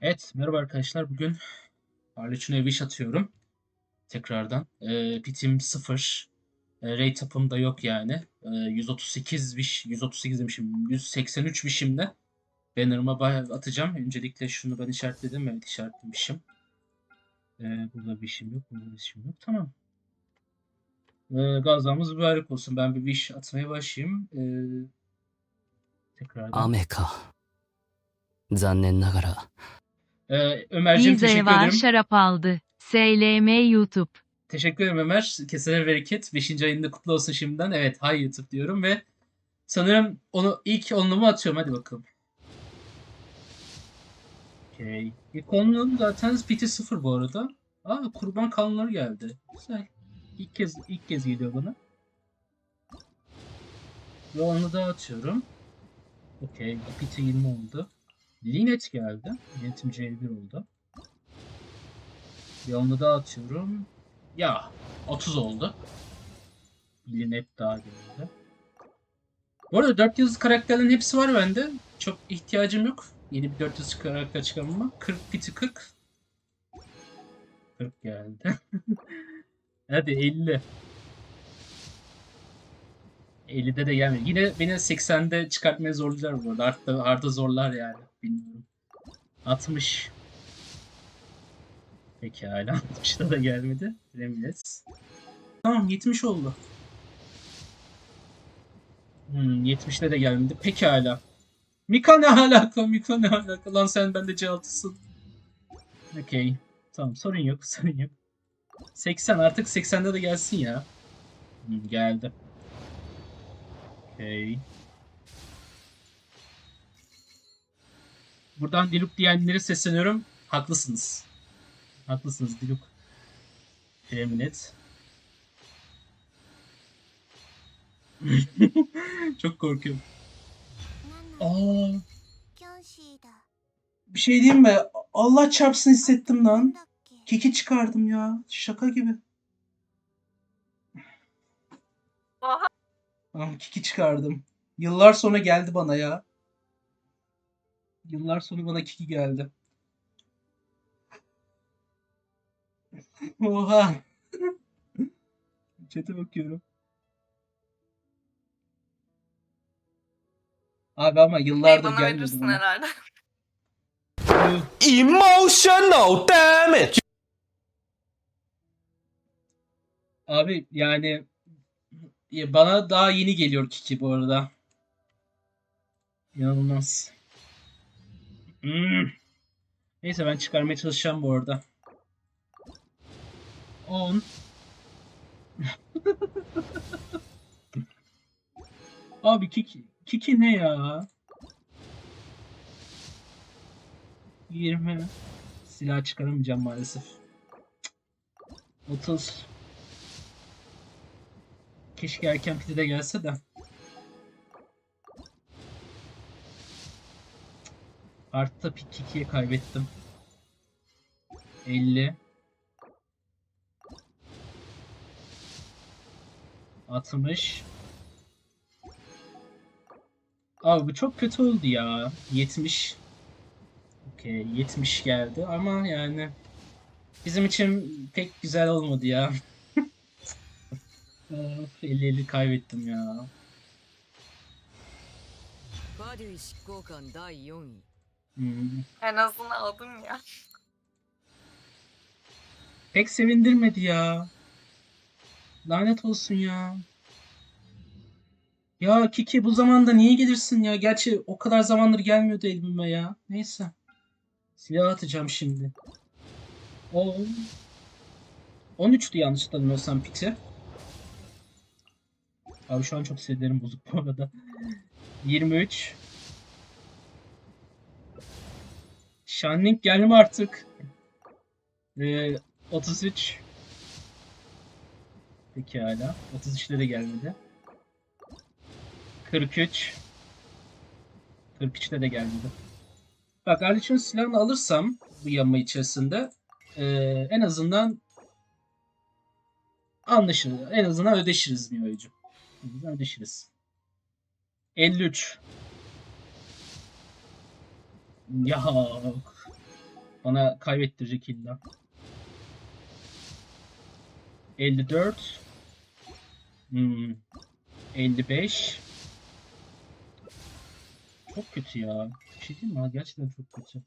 Evet, merhaba arkadaşlar. Bugün Arleç'in evi iş atıyorum. Tekrardan. Ee, pitim 0. Ee, rate up'ım da yok yani. Ee, 138 wish, 138 demişim. 183 wish'imle banner'ıma bay- atacağım. Öncelikle şunu ben işaretledim. Evet işaretlemişim. Ee, burada wish'im yok. Burada wish'im yok. Tamam. Ee, gazamız mübarek olsun. Ben bir wish atmaya başlayayım. Ee, tekrardan. 雨か。残念ながら、 ee, Nizeye teşekkür var ederim. şarap aldı. SLM YouTube. Teşekkür ederim Ömer. Kesene bereket. 5. ayında kutlu olsun şimdiden. Evet, hi YouTube diyorum ve sanırım onu ilk onlumu atıyorum. Hadi bakalım. Okay. İlk onluğum zaten PT 0 bu arada. Aa, kurban kanunları geldi. Güzel. İlk kez ilk kez geliyor bana. Ve onu da atıyorum. Okey. PT 20 oldu. Linet geldi. Linetim C1 oldu. Bir onu da atıyorum. Ya 30 oldu. Linet daha geldi. Bu arada 4 yıldız karakterlerin hepsi var bende. Çok ihtiyacım yok. Yeni bir 4 yıldız karakter çıkarmama. 40 biti 40. 40 geldi. Hadi 50. 50'de de gelmiyor. Yine beni 80'de çıkartmaya zorlayacaklar bu arada. Arda, Arda zorlar yani. Bilmiyorum. 60. Pekala. 60'da da gelmedi. Remines. Tamam 70 oldu. Hmm, 70'de de gelmedi. Pekala. Mika ne alaka? Mika ne alaka? Lan sen bende C6'sın. Okey. Tamam sorun yok. Sorun yok. 80 artık 80'de de gelsin ya. Hmm, geldi. Okey. Buradan Diluk diyenlere sesleniyorum. Haklısınız. Haklısınız Diluk. Temin. Çok korkuyorum. Aa. Bir şey diyeyim mi? Allah çarpsın hissettim lan. Kiki çıkardım ya. Şaka gibi. Aha. Ah, Kiki çıkardım. Yıllar sonra geldi bana ya. Yıllar sonra bana Kiki geldi. Oha. Chat'e bakıyorum. Abi ama yıllardır bana gelmedi verirsin bana. herhalde. Emotional damage. Abi yani ya bana daha yeni geliyor Kiki bu arada. İnanılmaz. Hmm. Neyse ben çıkarmaya çalışacağım bu arada. 10 Abi Kiki, Kiki ne ya? 20 Silah çıkaramayacağım maalesef. 30 Keşke erken piti de gelse de. Artta pik 2'ye kaybettim. 50 60 Abi bu çok kötü oldu ya. 70 Okey 70 geldi ama yani bizim için pek güzel olmadı ya. Of, 50-50 kaybettim ya. バデュイ執行官第4位 Hmm. En azından aldım ya. Pek sevindirmedi ya. Lanet olsun ya. Ya Kiki bu zamanda niye gelirsin ya? Gerçi o kadar zamandır gelmiyordu elime ya. Neyse. Silah atacağım şimdi. O 13'tü yanlış hatırlamıyorsam piti. Abi şu an çok sinirlerim bozuk bu arada. 23. Shining gelme artık. Ee, 33. Pekala. 33'te de gelmedi. 43. 43'te de gelmedi. Bak Arliç'in silahını alırsam bu yama içerisinde ee, en azından anlaşılır. En azından ödeşiriz bir oyuncu. Ödeşiriz. 53. Ya Bana kaybettirecek illa. 54. Hmm. 55. Çok kötü ya. Bir şey diyeyim mi? Gerçekten çok kötü.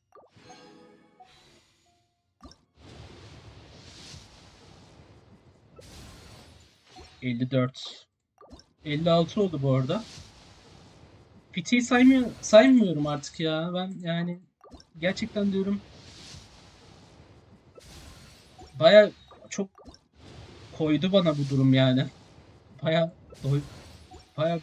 ...54... ...56 oldu bu arada. PT'yi saymıyor, saymıyorum artık ya. Ben yani... ...gerçekten diyorum... ...baya çok... ...koydu bana bu durum yani. Baya... ...baya bir